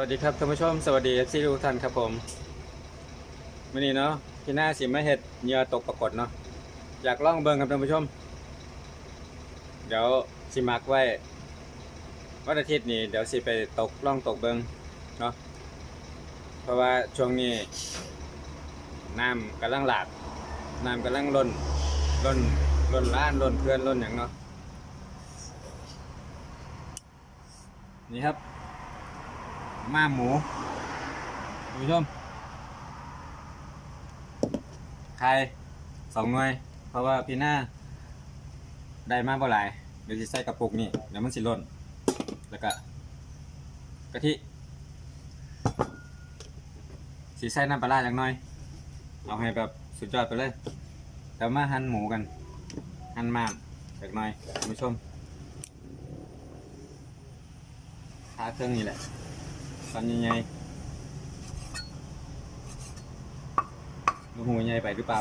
วัสดีครับท่านผู้ชมสวัสดีเอฟซีทุกท่านครับผมวันนี้เนาะพี่หน้าสิมาเห็ดเหยื่อตกปรากฏเนาะอยากล่องเบิ่งครับท่านผู้ชม เดี๋ยวสิมักไว้วันอาทิตย์นี้เดี๋ยวสิไปตกล่องตกเบิ่งเนาะเพราะว่าช่วงนี้น้ำกำลังหลากน้ำกำลังล้นล้นล้นล้านล้นเพื่อนล้นอย่างเนาะนี่ครับ มาหมูคุณผู้ชมไข่สองหน่วย เพราะว่าพี่หน้า ได้มากบ่หลายเดี๋ยวจะใส่กระปุกนี่เดี๋ยวมันสิล่น แล้วก็กะทิสีใส่น้ำปลาร้าอย่างน้อย เอาให้แบบสุดยอดไปเลยเดี๋ยวมาหั่นหมูกัน หั่นมามจากหน้อยคุณผู้ชมทาเครื่องนี่แหละ ตอนใหญ่ๆลูกหูใหญ่ไปหรือเปล่า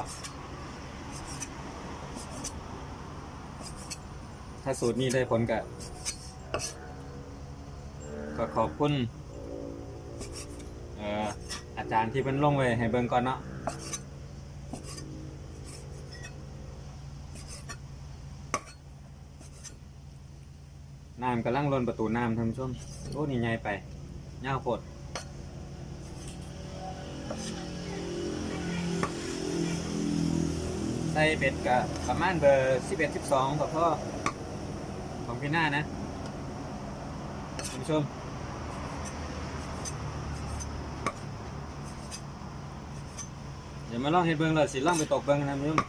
ถ้าสูตรนี้ได้ผลกับก็ขอบคุณเอ่ออาจารย์ที่เป็นลงไว้ให้เบิ่งก่อนเนาะน้ำกำลังล้นประตูน้ำท่านผู้ชมโอ้นี่ใหญ่ไป เงาวโพดใส่เบ็ดกับประมาณเบอร์สิบเอ็ดสิบสองกับพ่อของพี่หน้านะท่านผู้ชมเดี๋ยวมาลองเห็ดเบิ้งเลยสิลองไปตกเบิ้งนะท่านผู้ชม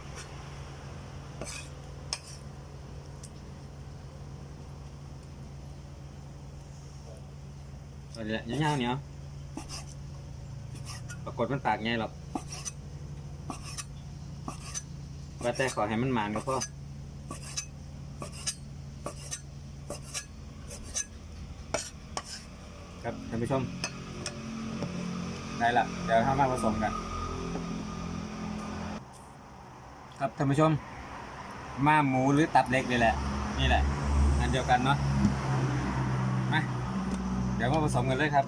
เอาเดี๋ยวเงาๆเนี่ยปรากฏมันปากไงหรอกว่าแต่ขอให้มันหมานก็พอครับท่านผู้ชม ได้ละเดี๋ยวทำมาผสมกัน ครับท่านผู้ชม มาหมูหรือตับเล็กนี่แหละ นี่แหละ อันเดียวกันเนาะ ดี๋ยวมาผสมกันเลยครับ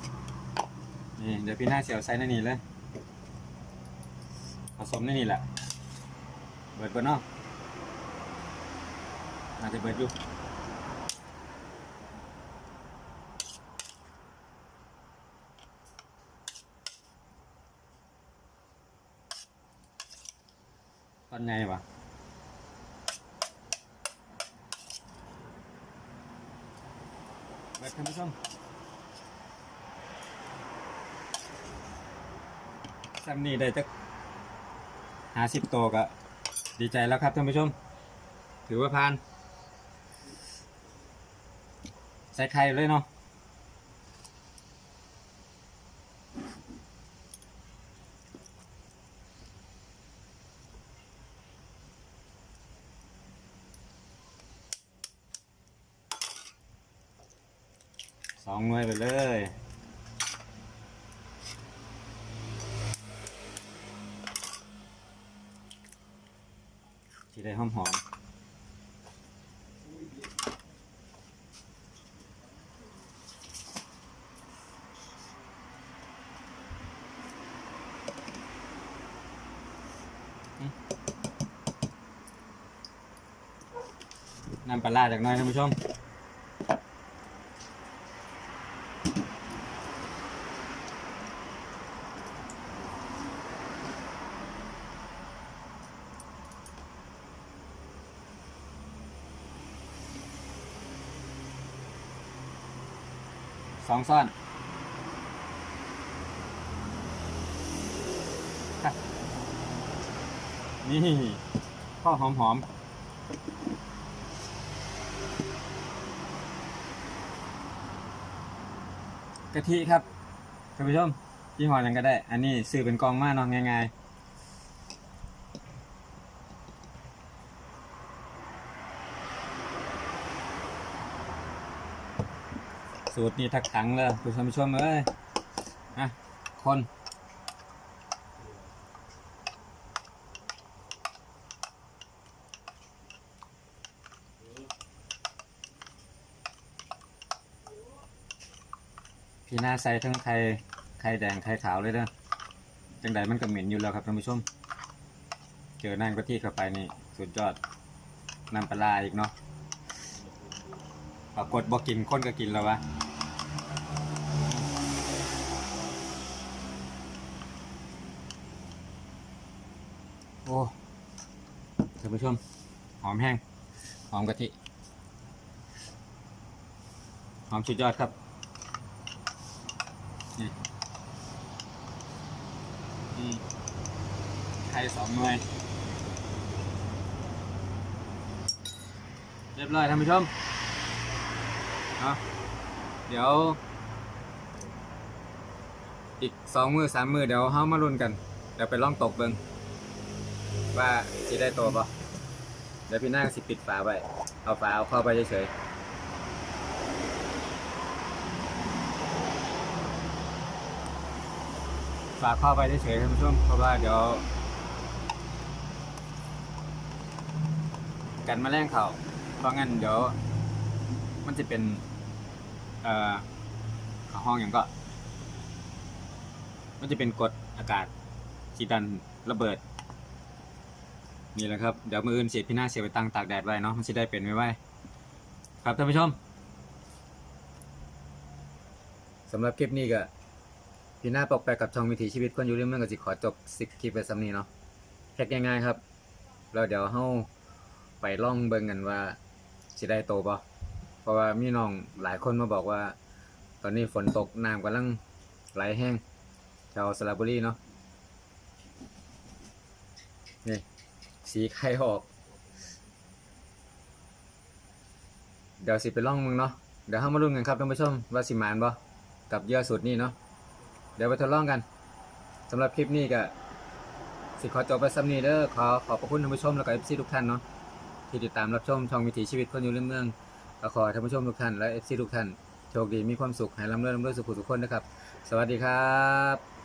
นี่เดี๋ยวพี่หน้าเสียวใส่ในนี่เลย ผสมในนี่แหละ เบิดเบนเนาะอาจจะเบิดอยู่ตอนไงวะเบิดท่านผู้ชม ซัมนี่ได้จักหาสิบตัวก็ดีใจแล้วครับท่านผู้ชม ถือว่าผ่าน ใส่ไข่เลยเนาะสองหน่วยไปเลย ได้หอมหอมน้ำปลาจากน้อยท่านผู้ชม สองซ่อนนี่ข้อหอมหอมกะทิครับท่านผู้ชมยี่ห้อยังก็ได้ อันนี้ซื้อเป็นกองมาเนาะง่ายๆ สูตรนี้ทักถังเลยคุณผู้ชมเอ้ยอะคนพี่หน้าใส่ทั้งไข่ไข่แดงไข่ขาวเลยเด้อจังใดมันก็เหม็นอยู่แล้วครับท่านผู้ชม เจอนั่นก็ที่เข้าไปนี่สุดยอดน้ำปลาร้าอีกเนาะปรากฏบอกกินคนก็กินแล้ววะ โอ้ท่านผู้ชม หอมแห้ง หอมกะทิ หอมสุดยอดครับ นี่นี่ไข่สองหน่วยเรียบร้อยท่านผู้ชมเนาะเดี๋ยว อีกสองมือสามมือเดี๋ยวเฮามาลุ้นกัน เดี๋ยวไปล่องตกเบิง ว่าสิได้ตัวปะเดี๋ยวพี่นางสิปิดฝาไว้เอาฝาเอาเข้าไปเฉยๆฝาเข้าไปเฉยๆท่านผู้ชมเพราะว่าเดี๋ยวกันแมลงเขาเพราะงั้นเดี๋ยวมันจะเป็น เอ่อห้องอย่างก็ มันจะเป็นกดอากาศที่ดันระเบิด นี่แหละครับ เดี๋ยวมืออื่นเสียพี่หน้าเสียไปตั้งตากแดดไว้เนาะมันจะได้เป็นไว้ไว้ครับท่านผู้ชมสำหรับคลิปนี้ก็พี่หน้าปอกแปกกับช่องวิถีชีวิตคนอยู่เรื่องเมืองก็สิขอจบสิคลิปไปสำนี้เนาะแค่ง่ายๆครับแล้วเดี๋ยวเฮาไปล่องเบิ่งกันว่าสิได้โตบ่เพราะว่ามีน้องหลายคนมาบอกว่า ตอนนี้ฝนตกน้ำกำลังไหลแห้งชาวสระบุรีเนาะ สีไข่ออก เดี๋ยวสิไปล่องมึงเนาะเดี๋ยวเข้ามาลุ้นกันครับท่านผู้ชมว่าสิมานบ่กับเยื่อสุดนี่เนาะเดี๋ยวไปทดลองกันสำหรับคลิปนี้ก็สิขอจบไปซ้ำนี้เด้อขอขอบพระคุณท่านผู้ชมแล้วก็เอฟซีทุกท่านเนาะที่ติดตามรับชมช่องวิถีชีวิตคนอยู่เรื่องเมืองก็ขอท่านผู้ชมทุกท่านและเอฟซีทุกท่านโชคดีมีความสุขให้ร่ำรวยร่ำรวยสุขสุขคนนะครับ สวัสดีครับ